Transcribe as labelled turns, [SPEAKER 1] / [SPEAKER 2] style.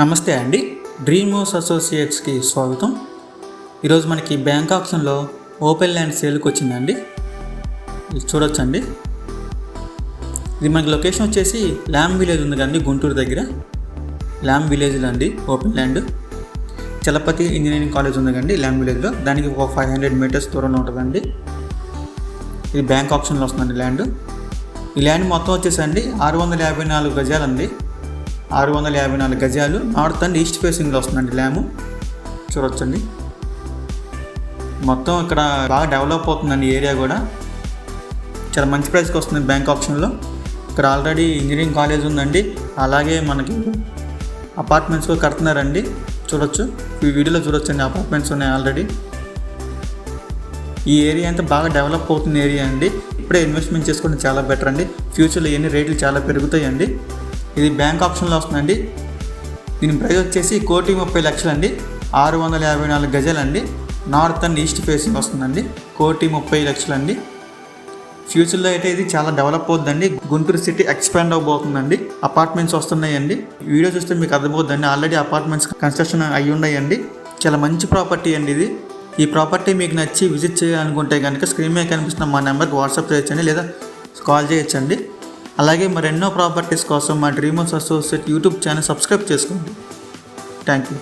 [SPEAKER 1] నమస్తే అండి. డ్రీమ్ అసోసియేట్స్కి స్వాగతం. ఈరోజు మనకి బ్యాంక్ ఆప్షన్లో ఓపెన్ ల్యాండ్ సేల్కి వచ్చిందండి. ఇది చూడొచ్చండి. ఇది మనకి లొకేషన్ వచ్చేసి ల్యామ్ విలేజ్ ఉంది కదండి గుంటూరు దగ్గర. ల్యామ్ విలేజ్లో అండి open land. Chalapathi engineering college ఉంది కండి ల్యామ్ విలేజ్లో. దానికి ఒక ఫైవ్ హండ్రెడ్ మీటర్స్ దూరంలో ఉంటుందండి. ఇది బ్యాంక్ ఆప్షన్లో వస్తుందండి ల్యాండ్. ఈ ల్యాండ్ మొత్తం వచ్చేసండి ఆరు వందల యాభై నాలుగు గజాలండి. ఆరు వందల యాభై నాలుగు గజాలు నార్త్ అండ్ ఈస్ట్ ఫేసింగ్లో వస్తుందండి ల్యాము. చూడొచ్చండి. మొత్తం ఇక్కడ బాగా డెవలప్ అవుతుందండి ఏరియా కూడా. చాలా మంచి ప్రైస్కి వస్తుంది బ్యాంక్ ఆప్షన్లో. ఇక్కడ ఆల్రెడీ ఇంజనీరింగ్ కాలేజ్ ఉందండి. అలాగే మనకి అపార్ట్మెంట్స్ కూడా కడుతున్నారండి. చూడొచ్చు. ఈ వీడియోలో చూడొచ్చండి అపార్ట్మెంట్స్ ఉన్నాయి ఆల్రెడీ. ఈ ఏరియా అంతా బాగా డెవలప్ అవుతున్న ఏరియా అండి. ఇప్పుడే ఇన్వెస్ట్మెంట్ చేసుకోవడం చాలా బెటర్ అండి ఫ్యూచర్లో ఎన్ని రేట్లు చాలా పెరుగుతాయండి. ఇది బ్యాంక్ ఆప్షన్లో వస్తుందండి. దీని ప్రైస్ వచ్చేసి కోటి ముప్పై లక్షలు అండి ఆరు వందల యాభై నాలుగు గజలండి. నార్త్ అండ్ ఈస్ట్ ఫేసింగ్ వస్తుందండి. కోటి ముప్పై లక్షలు అండి ఫ్యూచర్లో అయితే ఇది చాలా డెవలప్ అవుతుందండి. గుంటూరు సిటీ ఎక్స్పాండ్ అవబోతుందండి. అపార్ట్మెంట్స్ వస్తున్నాయండి. వీడియో చూస్తే మీకు అర్థమవుతుందండి. ఆల్రెడీ అపార్ట్మెంట్స్ కన్స్ట్రక్షన్ అయి ఉన్నాయండి చాలా మంచి ప్రాపర్టీ అండి ఇది. ఈ ప్రాపర్టీ మీకు నచ్చి విజిట్ చేయాలనుకుంటే కనుక స్క్రీన్ మీద కనిపిస్తున్న మా నెంబర్కి వాట్సాప్ చేయొచ్చండి లేదా కాల్ చేయొచ్చండి. అలాగే మరెన్నో ప్రాపర్టీస్ కోసం మా Dreamers Associate YouTube channel subscribe చేసుకోండి. Thank you